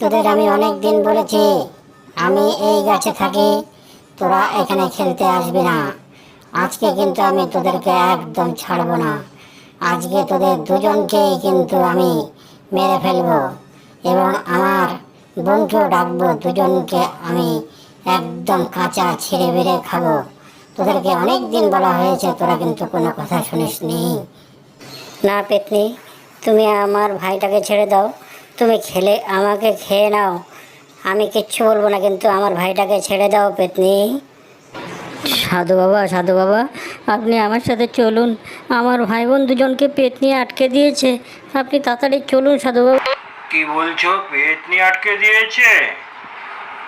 তোদের আমি অনেক দিন বলেছি, আমি এই গাছে থাকি, তোরা এখানে খেলতে আসবি না। আজকে কিন্তু আমি তোদেরকে একদম ছাড়বো না। আজকে তোদের দুজনকেই কিন্তু আমি মেরে ফেলব এবং আমার বোনকেও ডাকবো, দুজনকে আমি একদম কাঁচা ছিঁড়ে বেড়ে খাব। তোদেরকে অনেক দিন বলা হয়েছে, তোরা কিন্তু কোনো কথা শুনিস নি না, পেতনি, তুমি আমার ভাইটাকে ছেড়ে দাও। তুমি খেলে, আমাকে খেয়ে নাও। আমি কিচ্ছু বলব না, কিন্তু আমার ভাইটাকে ছেড়ে দাও, পেতনি। সাধু বাবা সাধু বাবা, আপনি আমার সাথে চলুন। আমার ভাই বোন দুজনকে পেতনি আটকে দিয়েছে। আপনি তাড়াতাড়ি চলুন, সাধু বাবা। কি বলছো? পেতনি আটকে দিয়েছে?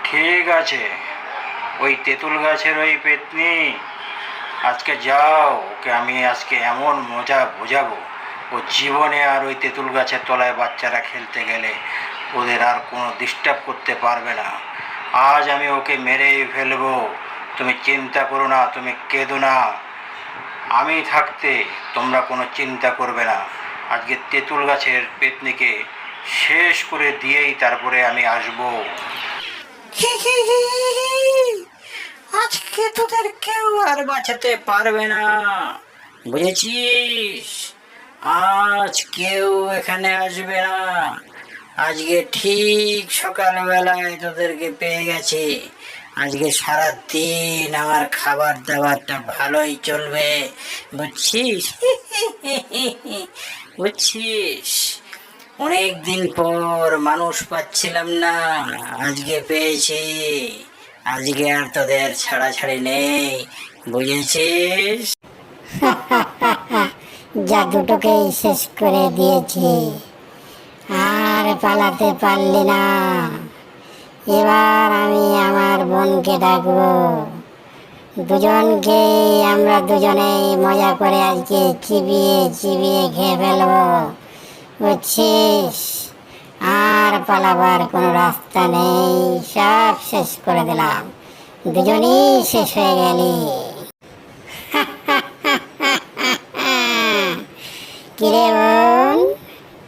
ঠিক আছে। ওই তেঁতুল গাছের ওই পেতনি। আজকে যাও, ওকে আমি আজকে এমন মজা বোঝাবো। ও জীবনে আর ওই তেঁতুল গাছের তলায় বাচ্চারা খেলতে গেলে ওদের আর কোনো ডিস্টার্ব করতে পারবে না। আজ আমি ওকে মেরেই ফেলব। তুমি চিন্তা করো না তুমি কেঁদো না। আমি থাকতে তোমরা কোনো চিন্তা করবে না। আজকে তেঁতুল গাছের পেতনিকে শেষ করে দিয়েই তারপরে আমি আসব। আজকে তোদের কেউ আর বাঁচাতে পারবে না। বুঝেছিস? আজ কেউ এখানে আসবে না। আজকে ঠিক সকালবেলায় তোদেরকে পেয়ে গেছি। আজকে সারা দিন আমার খাবার দাবারটা ভালোই চলবে। বুঝছিস? বুঝছিস? অনেক দিন পর মানুষ পাচ্ছিলাম না। আজকে পেয়েছি। আজকে আর তোদের ছাড়াছাড়ি নেই। বুঝেছিস? যা দুটোকেই শেষ করে দিয়েছি। আর পালাতে পারলি না। এবার আমি আমার বোনকে ডাকবো। দুজনকেই আমরা দুজনেই মজা করে আজকে চিবিয়ে চিবিয়ে খেয়ে ফেলব। বুঝছিস? আর পালাবার কোনো রাস্তা নেই। সব শেষ করে দিলাম। দুজনই শেষ হয়ে গেলি। কিরে বোন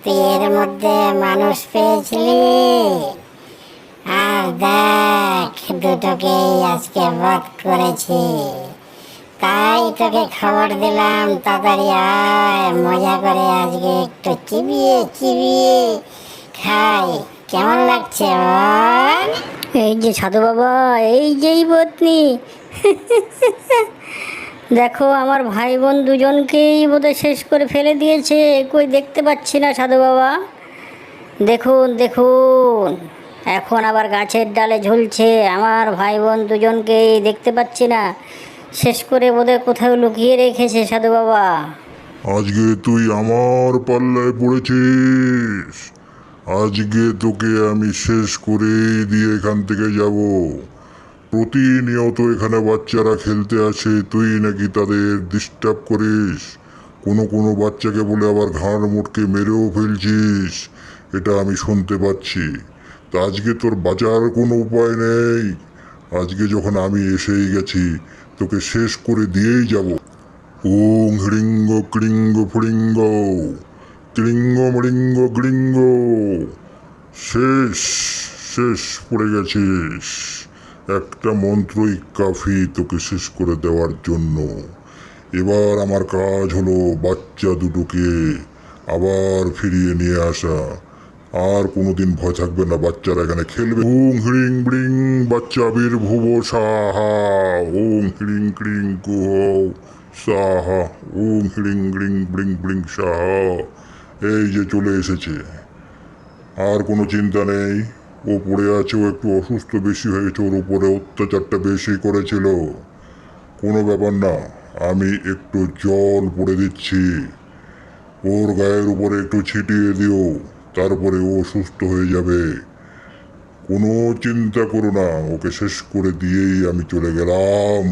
তুই এর মধ্যে মানুষ পেয়েছিলি। আর দেখ, দুটোকেই আজকে বধ করেছি। তাই তোকে খবর দিলাম, তাড়াতাড়ি আয়, মজা করে আজকে একটু চিবিয়ে চিবিয়ে খাই। কেমন লাগছে এই যে সাধু বাবা এই যেই পত্নী দেখো, আমার ভাই বোন দুজনকেই বোধহয় শেষ করে ফেলে দিয়েছে। কই দেখতে পাচ্ছি না সাধু বাবা। দেখুন দেখুন। এখন আবার গাছের ডালে ঝুলছে। আমার ভাই বোন দুজনকেই দেখতে পাচ্ছি না। শেষ করে বোধহয় কোথাও লুকিয়ে রেখেছে সাধু বাবা। আজকে তুই আমার পাল্লায় পড়েছিস। আজকে তোকে আমি শেষ করে দিয়ে এখান থেকে যাব। প্রতিনিয়ত এখানে বাচ্চারা খেলতে আসে, তুই নাকি তাদের ডিস্টার্ব করিস? কোনো কোনো বাচ্চাকে বলে আবার ঘাড় মুটকে মেরেও ফেলছিস, এটা আমি শুনতে পাচ্ছি। তা আজকে তোর বাঁচার কোনো উপায় নেই। আজকে যখন আমি এসেই গেছি, তোকে শেষ করে দিয়েই যাব। ওং হৃঙ্গ ক্লিঙ্গ ফৃঙ্গ ক্লিঙ্গ মৃঙ্গ গ্লিঙ্গ শেষ শেষ পড়ে গেছিস। একটা মন্ত্রই কাফি তোকে শেষ করে দেওয়ার জন্য। এবার আমার কাজ হলো বাচ্চা দুটোকে আবার ফিরিয়ে নিয়ে আসা। আর কোনোদিন ভয় থাকবে না, বাচ্চারা এখানে খেলবে। ওং হ্রিং ব্রিং, বাচ্চা বীরভুব, সাহা। ওং হ্রিং ক্রিং কুহ, সাহা। ওং হ্রিং গ্রিং ব্রিং ব্রিং, সাহা। এই যে চলে এসেছে। আর কোনো চিন্তা নেই। ও পড়ে আছে ও একটু অসুস্থ বেশি হয়েছে ওর উপরে অত্যাচারটা বেশি করেছিল। কোনো ব্যাপার না, আমি একটু জল পড়ে দিচ্ছি। ওর গায়ের উপরে একটু ছিটিয়ে দিও, তারপরে ও সুস্থ হয়ে যাবে। কোনো চিন্তা করো না, ওকে শেষ করে দিয়েই আমি চলে গেলাম।